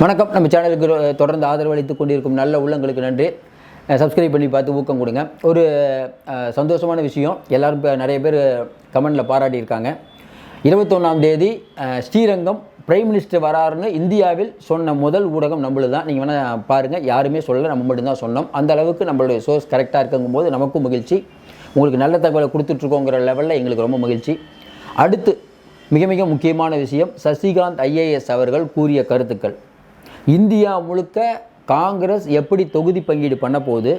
வணக்கம். நம்ம சேனலுக்கு தொடர்ந்து ஆதரவு அளித்துக் கொண்டிருக்கும் நல்ல உள்ளங்களுக்கு நன்றி. சப்ஸ்கிரைப் பண்ணி பார்த்து ஊக்கம் கொடுங்க. ஒரு சந்தோஷமான விஷயம். எல்லாரும் இப்போ நிறைய பேர் கமெண்டில் பாராட்டியிருக்காங்க இருபத்தொன்னாம் தேதி ஸ்ரீரங்கம் பிரைம் மினிஸ்டர் வராருன்னு இந்தியாவில் சொன்ன முதல் ஊடகம் நம்மளது தான் நீங்கள் வேணால் பாருங்கள் யாருமே சொல்லலை. நம்ம மட்டும்தான் சொன்னோம். அந்த அளவுக்கு நம்மளுடைய சோர்ஸ் கரெக்டாக இருக்குங்கும்போது நமக்கும் மகிழ்ச்சி. உங்களுக்கு நல்ல தகவலை கொடுத்துட்ருக்கோங்கிற லெவலில் எங்களுக்கு ரொம்ப மகிழ்ச்சி. அடுத்து மிக மிக முக்கியமான விஷயம் சசிகாந்த் ஐஏஎஸ் அவர்கள் கூறிய கருத்துக்கள். இந்தியா முழுக்க காங்கிரஸ் எப்படி தொகுதி பங்கீடு பண்ண போகுது?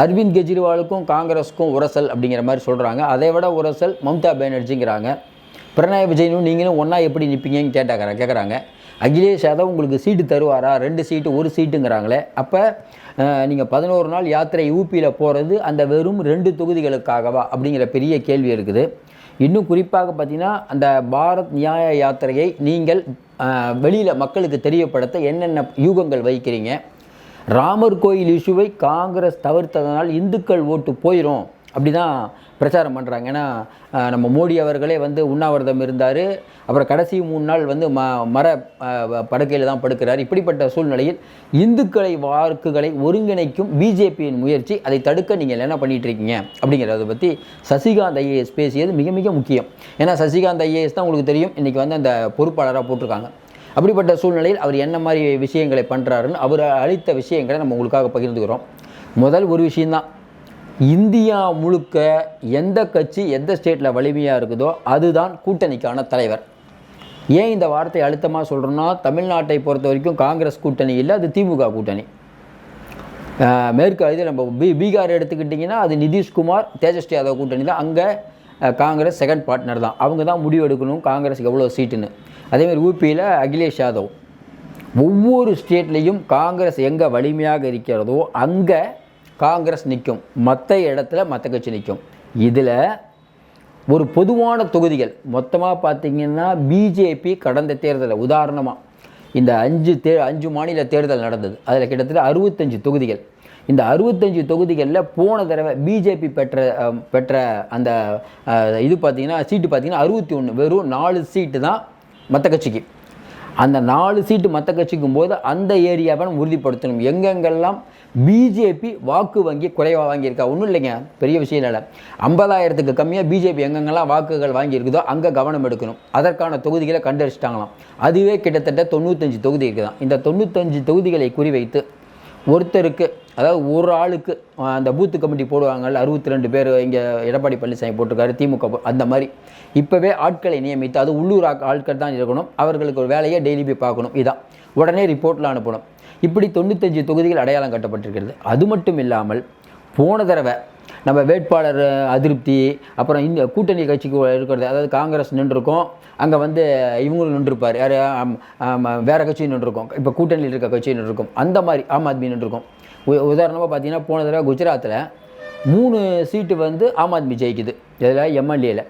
அரவிந்த் கெஜ்ரிவாலுக்கும் காங்கிரஸுக்கும் உரசல் அப்படிங்கிற மாதிரி சொல்கிறாங்க அதை விட உரசல் மம்தா பானர்ஜிங்கிறாங்க. பிரணாய் விஜயனும் நீங்களும் ஒன்றா எப்படி நிற்பீங்கன்னு கேட்டாக்கிற கேட்குறாங்க அகிலேஷ் யாதவ் உங்களுக்கு சீட்டு தருவாரா? ரெண்டு சீட்டு ஒரு சீட்டுங்கிறாங்களே. அப்போ நீங்கள் பதினோரு நாள் யாத்திரை யூபியில் போகிறது அந்த வெறும் ரெண்டு தொகுதிகளுக்காகவா அப்படிங்கிற பெரிய கேள்வி இருக்குது. இன்னும் குறிப்பாக பார்த்தீங்கன்னா அந்த பாரத் நியாய யாத்திரையை நீங்கள் வெளியில் மக்களுக்கு தெரியப்படுத்த என்னென்ன யூகங்கள் வைக்கிறீங்க ராமர் கோயில் இஷ்யூவை காங்கிரஸ் தவிர்த்ததனால் இந்துக்கள் ஓட்டு போயிடும் அப்படி தான் பிரச்சாரம் பண்ணுறாங்க ஏன்னா நம்ம மோடி அவர்களே வந்து உண்ணாவிரதம் இருந்தார். அப்புறம் கடைசி மூணு நாள் வந்து ம மர படுக்கையில் தான் படுக்கிறார். இப்படிப்பட்ட சூழ்நிலையில் இந்துக்களை வாக்குகளை ஒருங்கிணைக்கும் பிஜேபியின் முயற்சி அதை தடுக்க நீங்கள் என்ன பண்ணிகிட்ருக்கீங்க அப்படிங்கிறத பற்றி சசிகாந்த் ஐஏஎஸ் பேசியது மிக மிக முக்கியம். ஏன்னா சசிகாந்த் ஐஏஎஸ் தான் உங்களுக்கு தெரியும். இன்றைக்கி வந்து அந்த பொறுப்பாளராக போட்டிருக்காங்க. அப்படிப்பட்ட சூழ்நிலையில் அவர் என்ன மாதிரி விஷயங்களை பண்ணுறாருன்னு அவர் அளித்த விஷயங்களை நம்ம உங்களுக்காக பகிர்ந்துக்கிறோம். முதல் ஒரு விஷயந்தான் இந்தியா முழுக்க எந்த கட்சி எந்த ஸ்டேட்டில் வலிமையாக இருக்குதோ அதுதான் கூட்டணிக்கான தலைவர். ஏன் இந்த வார்த்தை அழுத்தமாக சொல்கிறோன்னா தமிழ்நாட்டை பொறுத்த வரைக்கும் காங்கிரஸ் கூட்டணி இல்லை அது திமுக கூட்டணி. மேற்கு இது நம்ம பீ பீகார் எடுத்துக்கிட்டிங்கன்னா அது நிதிஷ்குமார் தேஜஸ்வி யாதவ் கூட்டணி தான். அங்கே காங்கிரஸ் செகண்ட் பார்ட்னர் தான். அவங்க தான் முடிவு எடுக்கணும் காங்கிரஸுக்கு எவ்வளோ சீட்டுன்னு. அதேமாதிரி யூபியில் அகிலேஷ் யாதவ். ஒவ்வொரு ஸ்டேட்லேயும் காங்கிரஸ் எங்கே வலிமையாக இருக்கிறதோ அங்கே காங்கிரஸ் நிற்கும் மற்ற இடத்துல மற்ற கட்சி நிற்கும். இதில் ஒரு பொதுவான தொகுதிகள் மொத்தமாக பார்த்தீங்கன்னா பிஜேபி கடந்த தேர்தலில் உதாரணமாக இந்த அஞ்சு தே அஞ்சு மாநில தேர்தல் நடந்தது. அதில் கிட்டத்தட்ட அறுபத்தஞ்சு தொகுதிகள். இந்த அறுபத்தஞ்சு தொகுதிகளில் போன தடவை பிஜேபி பெற்ற பெற்ற அந்த இது பார்த்தீங்கன்னா சீட்டு பார்த்தீங்கன்னா அறுபத்தி ஒன்று வெறும் நாலு சீட்டு தான் மற்ற கட்சிக்கு. அந்த நாலு சீட்டு மற்ற கட்சிக்கும் போது அந்த ஏரியாவை நம்ம உறுதிப்படுத்தணும். எங்கெங்கெல்லாம் பிஜேபி வாக்கு வங்கி குறைவாக வாங்கியிருக்கா? ஒன்றும் இல்லைங்க. பெரிய விஷயம் இல்லை. ஐம்பதாயிரத்துக்கு கம்மியாக பிஜேபி எங்கெங்கெல்லாம் வாக்குகள் வாங்கியிருக்குதோ அங்கே கவனம் எடுக்கணும். அதற்கான தொகுதிகளை கண்டறிச்சிட்டாங்களாம். அதுவே கிட்டத்தட்ட தொண்ணூத்தஞ்சு தொகுதி இருக்குதான் இந்த தொண்ணூத்தஞ்சு தொகுதிகளை குறிவைத்து ஒருத்தருக்கு அதாவது ஒரு ஆளுக்கு அந்த பூத்து கமிட்டி போடுவாங்கள்ல அறுபத்தி ரெண்டு பேர் இங்கே எடப்பாடி பழனிசாமி போட்டிருக்காரு திமுக அந்த மாதிரி. இப்போவே ஆட்களை நியமித்து அது உள்ளூர் ஆட்கள் தான் இருக்கணும் அவர்களுக்கு ஒரு வேலையை டெய்லி போய் பார்க்கணும் இதான். உடனே ரிப்போர்ட்டில் அனுப்பணும். இப்படி தொண்ணூத்தஞ்சு தொகுதிகள் அடையாளம் கட்டப்பட்டிருக்கிறது. அது மட்டும் இல்லாமல் போன தடவை நம்ம வேட்பாளர் அதிருப்தி அப்புறம் இந்த கூட்டணி கட்சிக்கு இருக்கிறது அதாவது காங்கிரஸ் நின்றுருக்கோம் அங்கே வந்து இவங்களும் நின்றுருப்பார். யார்? வேறு கட்சியும் நின்றுருக்கோம். இப்போ கூட்டணியில் இருக்க கட்சி நின்றுருக்கும். அந்த மாதிரி ஆம் ஆத்மி நின்றுருக்கும். உ- உதாரணமாக பார்த்தீங்கன்னா போன தடவை குஜராத்தில் மூணு சீட்டு வந்து ஆம் ஆத்மி ஜெயிக்குது. இதில் எம்எல்ஏல.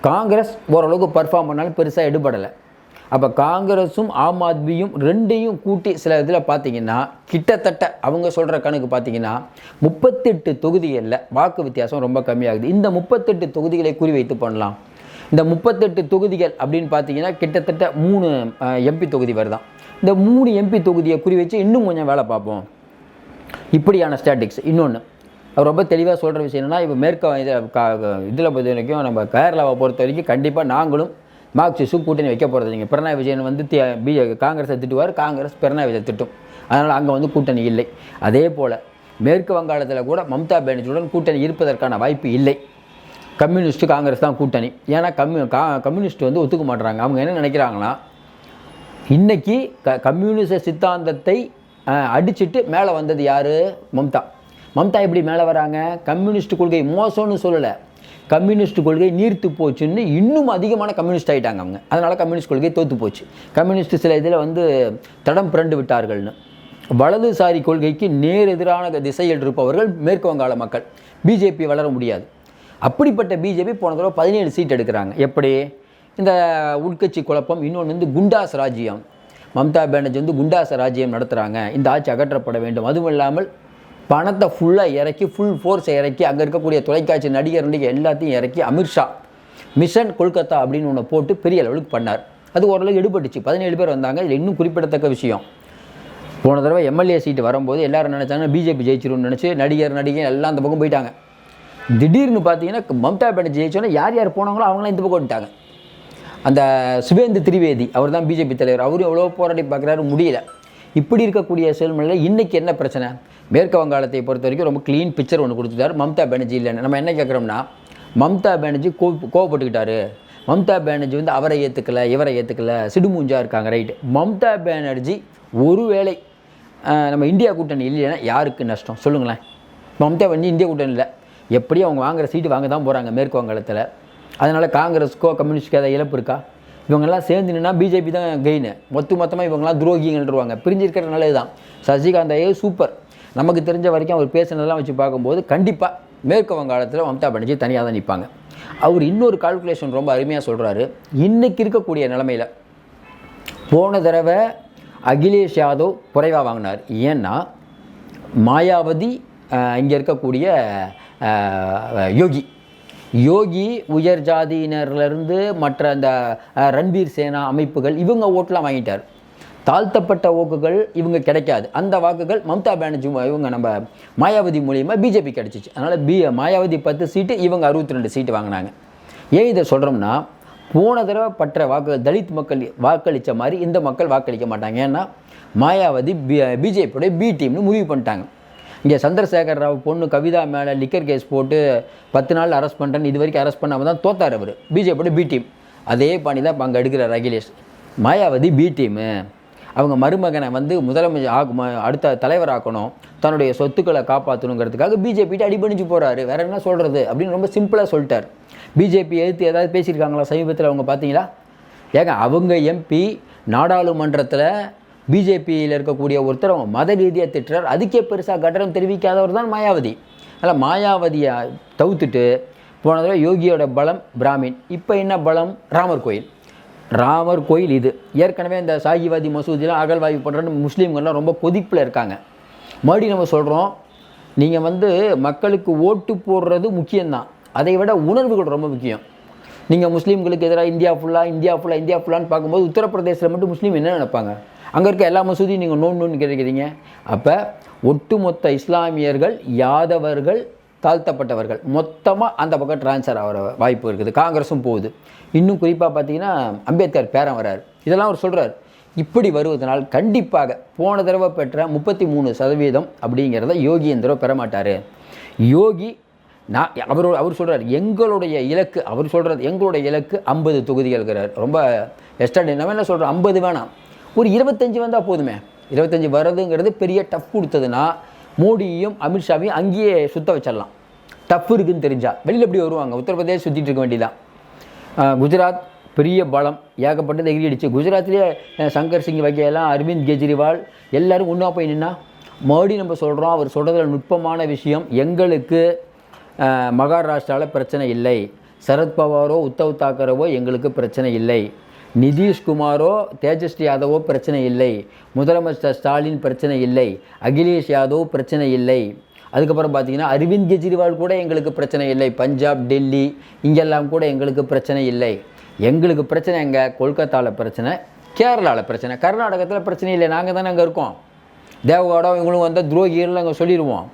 காங்கிரஸ் ஓரளவுக்கு பர்ஃபார்ம் பண்ணாலும் பெருசாக எடுபடலை. அப்போ காங்கிரஸும் ஆம் ஆத்மியும் ரெண்டையும் கூட்டி சில இதில் பார்த்தீங்கன்னா கிட்டத்தட்ட அவங்க சொல்கிற கணக்கு பார்த்தீங்கன்னா முப்பத்தெட்டு தொகுதிகளில் வாக்கு வித்தியாசம் ரொம்ப கம்மியாகுது. இந்த முப்பத்தெட்டு தொகுதிகளை குறிவைத்து பண்ணலாம். இந்த முப்பத்தெட்டு தொகுதிகள் அப்படின்னு பார்த்தீங்கன்னா கிட்டத்தட்ட மூணு எம்பி தொகுதி வருதான். இந்த மூணு எம்பி தொகுதியை குறி வச்சு இன்னும் கொஞ்சம் வேலை பார்ப்போம். இப்படியான ஸ்டாட்டிக்ஸ் இன்னொன்று ரொம்ப தெளிவாக சொல்கிற விஷயம் என்னன்னா இப்போ மேற்க இதில் இதில் பொறுத்த வரைக்கும் நம்ம கேரளாவை பொறுத்த வரைக்கும் கண்டிப்பாக நாங்களும் மார்க்சிஸ்டும் கூட்டணி வைக்க போகிறது நீங்கள் பிரணாய் விஜயன் வந்து பி காங்கிரஸை திட்டுவார் காங்கிரஸ் பிரணாய் விஜய் திட்டும். அதனால் அங்கே வந்து கூட்டணி இல்லை. அதே போல் மேற்கு வங்காளத்தில் கூட மம்தா பானர்ஜியுடன் கூட்டணி இருப்பதற்கான வாய்ப்பு இல்லை. கம்யூனிஸ்ட் காங்கிரஸ் தான் கூட்டணி. ஏன்னா கம்யூ கா கம்யூனிஸ்ட் வந்து ஒத்துக்க மாட்றாங்க. அவங்க என்ன நினைக்கிறாங்கன்னா இன்றைக்கி க கம்யூனிச சித்தாந்தத்தை அடிச்சுட்டு அடிச்சிட்டு மேலே வந்தது யார்? மம்தா. மம்தா எப்படி மேலே வராங்க? கம்யூனிஸ்ட் கொள்கை மோசம்னு சொல்லலை. கம்யூனிஸ்ட் கொள்கை நீர்த்து போச்சுன்னு இன்னும் அதிகமான கம்யூனிஸ்ட் ஆகிட்டாங்க அவங்க. அதனால் கம்யூனிஸ்ட் கொள்கை தோற்று போச்சு. கம்யூனிஸ்ட் சில இதில் வந்து தடம் புரண்டு விட்டார்கள்னு. வலதுசாரி கொள்கைக்கு நேர் எதிரான திசையில் இருப்பவர்கள் மேற்கு வங்காள மக்கள். பிஜேபி வளர முடியாது. அப்படிப்பட்ட பிஜேபி போன தடவை பதினேழு சீட் எடுக்கிறாங்க. எப்படி? இந்த உள்கட்சி குழப்பம் இன்னொன்று வந்து குண்டாஸ் ராஜ்யம் மம்தா பானர்ஜி வந்து குண்டாஸ் ராஜ்யம் நடத்துகிறாங்க இந்த ஆட்சி அகற்றப்பட வேண்டும். அதுவும் இல்லாமல் பணத்தை ஃபுல்லாக இறக்கி ஃபுல் ஃபோர்ஸை இறக்கி அங்கே இருக்கக்கூடிய தொலைக்காட்சி நடிகர் நடிகை எல்லாத்தையும் இறக்கி அமித்ஷா மிஷன் கொல்கத்தா அப்படின்னு ஒன்று போட்டு பெரிய லெவலுக்கு பண்ணார். அது ஓரளவுக்கு எடுபட்டுச்சு. பதினேழு பேர் வந்தாங்க. இதில் இன்னும் குறிப்பிடத்தக்க விஷயம். போன தடவை எம்எல்ஏ சீட்டு வரும்போது எல்லாரும் நினச்சாங்கன்னா பிஜேபி ஜெயிச்சிரும்னு நினச்சி நடிகர் நடிகை எல்லாம் அந்த பக்கம் போயிட்டாங்க. திடீர்னு பார்த்தீங்கன்னா மம்தா பானர்ஜி ஜெயிச்சோன்னா யார் யார் போனாங்களோ அவங்களாம் இந்த பக்கம் வந்துட்டாங்க. அந்த சுவேந்து திரிவேதி அவர் தான் பிஜேபி தலைவர். அவரும் எவ்வளோ போராடி பார்க்குறாரு முடியல. இப்படி இருக்கக்கூடிய சூழ்நிலையில் இன்றைக்கி என்ன பிரச்சனை? மேற்கு வங்காளத்தை பொறுத்த வரைக்கும் ரொம்ப க்ளீன் பிக்சர் ஒன்று கொடுத்துட்டாரு. மம்தா பானர்ஜி இல்லைன்னு. நம்ம என்ன கேட்குறோம்னா மம்தா பானர்ஜி கோ கோவப்பட்டுக்கிட்டாரு. மம்தா பானர்ஜி வந்து அவரை ஏற்றுக்கல இவரை ஏற்றுக்கல சிடுமூஞ்சாக இருக்காங்க. ரைட்டு மம்தா பானர்ஜி ஒருவேளை நம்ம இந்தியா கூட்டணி இல்லைன்னா யாருக்கு நஷ்டம்? சொல்லுங்களேன். மம்தா பானர்ஜி இந்தியா கூட்டணி இல்லை. எப்படியும் அவங்க வாங்குற சீட்டு வாங்க தான் போகிறாங்க மேற்கு வங்காளத்தில் அதனால் காங்கிரஸுக்கோ கம்யூனிஸ்ட்க்கோ ஏதாவது இழப்பு இருக்கா? இவங்கெல்லாம் சேர்ந்து நின்னா பிஜேபி தான் கெயின் மொத்த மொத்தமாக இவங்கெல்லாம் துரோகிங்கள்ருவாங்க பிரிஞ்சிருக்கிற நல்லது தான் சசிகாந்தையே சூப்பர் நமக்கு தெரிஞ்ச வரைக்கும் அவர் பேசுனதெல்லாம் வச்சு பார்க்கும்போது கண்டிப்பாக மேற்கு வங்காளத்தில் மம்தா பானர்ஜி தனியாக தான் நிற்பாங்க அவர் இன்னொரு கால்குலேஷன் ரொம்ப அருமையாக சொல்கிறாரு இன்றைக்கி இருக்கக்கூடிய நிலமையில் போன தடவை அகிலேஷ் யாதவ் குறைவாக வாங்கினார். ஏன்னா மாயாவதி இங்கே இருக்கக்கூடிய யோகி. யோகி உயர் ஜாதியினர்லேருந்து மற்ற அந்த அஹ், ரன்வீர் சேனா அமைப்புகள் இவங்க ஓட்டெலாம் வாங்கிட்டார். தாழ்த்தப்பட்ட ஓக்குகள் இவங்க கிடைக்காது. அந்த வாக்குகள் மம்தா பானர்ஜி இவங்க நம்ம மாயாவதி மூலியமாக பிஜேபி கிடச்சிச்சு. அதனால் பி மாயாவதி பத்து சீட்டு இவங்க அறுபத்தி ரெண்டு சீட்டு வாங்கினாங்க. ஏன் இதை சொல்கிறோம்னா போன தடவை பற்ற வாக்கு தலித் மக்கள் வாக்களித்த மாதிரி இந்த மக்கள் வாக்களிக்க மாட்டாங்க. ஏன்னா மாயாவதி பி பிஜேபியோட பி டீம்னு முடிவு பண்ணிட்டாங்க. இங்கே சந்திரசேகர் ராவ் பொண்ணு கவிதா மேலே லிக்கர் கேஸ் போட்டு பத்து நாள் அரெஸ்ட் பண்ணுறேன்னு இது வரைக்கும் அரெஸ்ட் பண்ணாமல் தான் தோத்தார் அவர். பிஜேபியோட பி டீம். அதே பாணி தான் இப்போ அங்கே எடுக்கிறார் அகிலேஷ். Mayawati B team. அவங்க மருமகனை வந்து முதலமைச்சர் ஆகும் அடுத்த அடுத்த தலைவராக்கணும் தன்னுடைய சொத்துக்களை காப்பாற்றணுங்கிறதுக்காக பிஜேபிட்டு அடிபணிஞ்சு போகிறாரு வேற என்ன சொல்கிறது அப்படின்னு ரொம்ப சிம்பிளாக சொல்லிட்டார். பிஜேபி எதிர்த்து ஏதாவது பேசியிருக்காங்களா சமீபத்தில் அவங்க பார்த்தீங்களா? ஏங்க அவங்க எம்பி நாடாளுமன்றத்தில் பிஜேபியில் இருக்கக்கூடிய ஒருத்தர் அவங்க மத ரீதியாக திட்டுறார். அதுக்கே பெருசாக கட்டணம் தெரிவிக்காதவர் தான் மாயாவதி. அதில் மாயாவதியை தவிர்த்துட்டு போன தடவை யோகியோட பலம் பிராமின். இப்போ என்ன பலம்? ராமர் கோயில். ராமர் கோயில் இது. ஏற்கனவே இந்த சாகிவாதி மசூதியில் அகழ்வாய்வு பண்ணுறன்னு முஸ்லீம்கள்லாம் ரொம்ப கொதிப்பில் இருக்காங்க. மறுபடியும் நம்ம சொல்கிறோம் நீங்கள் வந்து மக்களுக்கு ஓட்டு போடுறது முக்கியம்தான். அதை விட உணர்வுகள் ரொம்ப முக்கியம். நீங்கள் முஸ்லீம்களுக்கு எதிராக இந்தியா ஃபுல்லாக இந்தியா ஃபுல்லாக இந்தியா ஃபுல்லான்னு பார்க்கும்போது உத்தரப்பிரதேசத்தில் மட்டும் முஸ்லீம் என்ன நினைப்பாங்க? அங்கே இருக்க எல்லா மசூதியும் நீங்கள் நோன் நோன்னு கேட்குறீங்க அப்போ ஒட்டுமொத்த இஸ்லாமியர்கள் யாதவர்கள் தாழ்த்தப்பட்டவர்கள். மொத்தமாக அந்த பக்கம் ட்ரான்ஸ்ஃபர் ஆகிற வாய்ப்பு இருக்குது. காங்கிரஸும் போகுது. இன்னும் குறிப்பாக பார்த்தீங்கன்னா அம்பேத்கர் பேரன் வராரு இதெல்லாம் அவர் சொல்கிறார் இப்படி வருவதனால் கண்டிப்பாக போன தடவை பெற்ற முப்பத்தி மூணு சதவீதம் அப்படிங்கிறத யோகி இந்த தடவை பெற மாட்டார். யோகி நான் அவர் அவர் சொல்கிறார் எங்களுடைய இலக்கு அவர் சொல்கிறது எங்களுடைய இலக்கு ஐம்பது தொகுதிகள்ங்கிறார் ரொம்ப எஸ்டர்டே நம்ம என்ன சொல்கிறோம் ஐம்பது வேணாம். ஒரு இருபத்தஞ்சி வந்தால் போதுமே. இருபத்தஞ்சி வர்றதுங்கிறது பெரிய டஃப் கொடுத்ததுன்னா மோடியையும் அமித்ஷாவையும் அங்கேயே சுத்த வச்சிடலாம். டஃப் இருக்குன்னு தெரிஞ்சா. வெளியில் எப்படி வருவாங்க? உத்தரப்பிரதேஷ் சுற்றிட்டு இருக்க வேண்டியதான் குஜராத் பெரிய பலம். ஏகப்பட்டது எகிரிடுச்சு குஜராத்லேயே அஹ் சங்கர் சிங் வகையெல்லாம் அரவிந்த் கெஜ்ரிவால் எல்லோரும் ஒன்றா போய் நின்னா மறுபடியும் நம்ம சொல்கிறோம் அவர் சொல்கிறதுல நுட்பமான விஷயம் எங்களுக்கு மகாராஷ்டிராவில் பிரச்சனை இல்லை. சரத்பவாரோ உத்தவ் தாக்கரவோ எங்களுக்கு பிரச்சனை இல்லை. நிதிஷ்குமாரோ தேஜஸ்வி யாதவோ பிரச்சனை இல்லை. முதலமைச்சர் ஸ்டாலின் பிரச்சனை இல்லை. அகிலேஷ் யாதவ் பிரச்சனை இல்லை. அதுக்கப்புறம் பார்த்தீங்கன்னா அரவிந்த் கெஜ்ரிவால் கூட எங்களுக்கு பிரச்சனை இல்லை. பஞ்சாப் டெல்லி இங்கெல்லாம் கூட எங்களுக்கு பிரச்சனை இல்லை. எங்களுக்கு பிரச்சனை எங்கே? கொல்கத்தாவில் பிரச்சனை கேரளாவில் பிரச்சனை. கர்நாடகத்தில் பிரச்சனை இல்லை. நாங்கள் தானே அங்கே இருக்கோம். தேவகோடம் இவங்களும் வந்தால் துரோகிகள் நாங்கள் சொல்லிடுவோம்.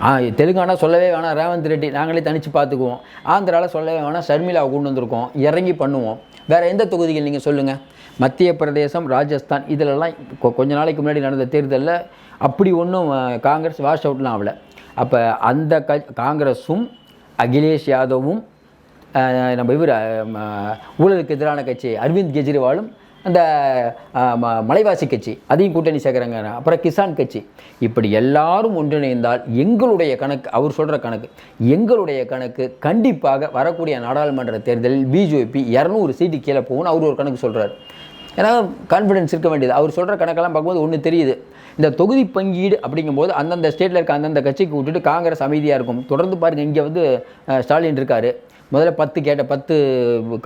தெலுங்கானா சொல்லவே வேணாம். ரேவந்த் ரெட்டி நாங்களே தனித்து பார்த்துக்குவோம். ஆந்திராவில் சொல்லவே வேணாம். ஷர்மிளாவை கொண்டு வந்திருக்கோம். இறங்கி பண்ணுவோம். வேறு எந்த தொகுதிகள் நீங்கள் சொல்லுங்கள் மத்திய பிரதேசம் ராஜஸ்தான் இதிலெல்லாம் கொ- கொஞ்ச நாளைக்கு முன்னாடி நடந்த தேர்தலில் அப்படி ஒன்றும் காங்கிரஸ் வாஷ் அவுட்லாம் ஆகல. அப்போ அந்த க காங்கிரஸும் அகிலேஷ் யாதவும் நம்ம இவர் ஊழலுக்கு எதிரான கட்சி அரவிந்த் கெஜ்ரிவாலும் அந்த ம- மலைவாசி கட்சி அதையும் கூட்டணி சேர்க்குறாங்க அப்புறம் கிசான் கட்சி. இப்படி எல்லாரும் ஒன்றிணைந்தால் எங்களுடைய கணக்கு அவர் சொல்கிற கணக்கு எங்களுடைய கணக்கு கண்டிப்பாக வரக்கூடிய நாடாளுமன்ற தேர்தலில் பிஜேபி இரநூறு சீட்டு கீழே போகும்னு அவர் ஒரு கணக்கு சொல்கிறார் ஏன்னா கான்ஃபிடன்ஸ் இருக்க வேண்டியது. அவர் சொல்கிற கணக்கெல்லாம் பார்க்கும்போது ஒன்று தெரியுது. இந்த தொகுதி பங்கீடு அப்படிங்கும்போது அந்தந்த ஸ்டேட்டில் இருக்க அந்தந்த கட்சிக்கு விட்டுட்டு காங்கிரஸ் அமைதியாக இருக்கும். தொடர்ந்து பாருங்கள் இங்கே வந்து ஸ்டாலின் இருக்கார். முதல்ல பத்து கேட்ட பத்து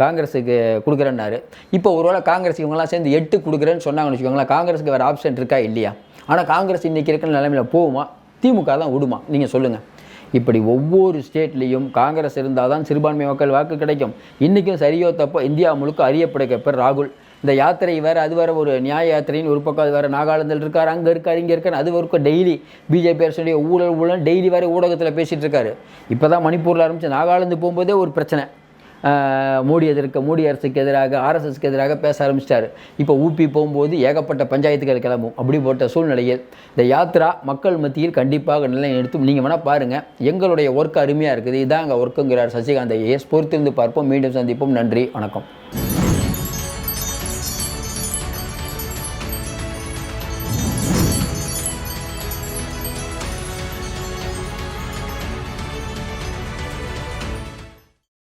காங்கிரஸுக்கு கொடுக்குறேன்னாரு. இப்போ ஒருவேளை காங்கிரஸ் இவங்கெல்லாம் சேர்ந்து எட்டு கொடுக்குறேன்னு சொன்னாங்கன்னு வச்சுக்கோங்களேன் காங்கிரஸுக்கு வேறு ஆப்ஷன் இருக்கா இல்லையா? ஆனால் காங்கிரஸ் இன்றைக்கி இருக்கிற நிலைமையில் போகுமா? திமுக தான் விடுமா நீங்கள் சொல்லுங்கள் இப்படி ஒவ்வொரு ஸ்டேட்லேயும் காங்கிரஸ் இருந்தால் தான் சிறுபான்மை மக்கள் வாக்கு கிடைக்கும். இன்றைக்கும் சரியோ தப்போ இந்தியா முழுக்க அறியப்படுகிற பேர் ராகுல். இந்த யாத்திரை வேறு அது வேறு ஒரு நியாய யாத்திரைன்னு ஒரு பக்கம் அது வேறு நாகாலாந்தில் இருக்கார் அங்கே இருக்கார் இங்கே இருக்கார் அது ஒரு டெய்லி பிஜேபி அரசுடைய ஊழல் ஊழல் டெய்லி வேறு ஊடகத்தில் பேசிகிட்டு இருக்காரு. இப்போ தான் மணிப்பூரில் ஆரம்பித்து நாகாலாந்து போகும்போதே ஒரு பிரச்சனை. மோடி எதிர்க்க மோடி அரசுக்கு எதிராக ஆர்எஸ்எஸ்க்கு எதிராக பேச ஆரம்பிச்சிட்டாரு. இப்போ ஊபி போகும்போது ஏகப்பட்ட பஞ்சாயத்துகள் கிளம்பும். அப்படி போட்ட சூழ்நிலையில் இந்த யாத்ரா மக்கள் மத்தியில் கண்டிப்பாக நிலை எடுத்தும் நீங்கள் வேணால் பாருங்கள் எங்களுடைய ஒர்க் அருமையாக இருக்குது. இதான் அங்கே ஒர்க்குங்கிறார் சசிகாந்த் ஐஏஎஸ். பொறுத்திருந்து பார்ப்போம் மீண்டும் சந்திப்போம். நன்றி வணக்கம்.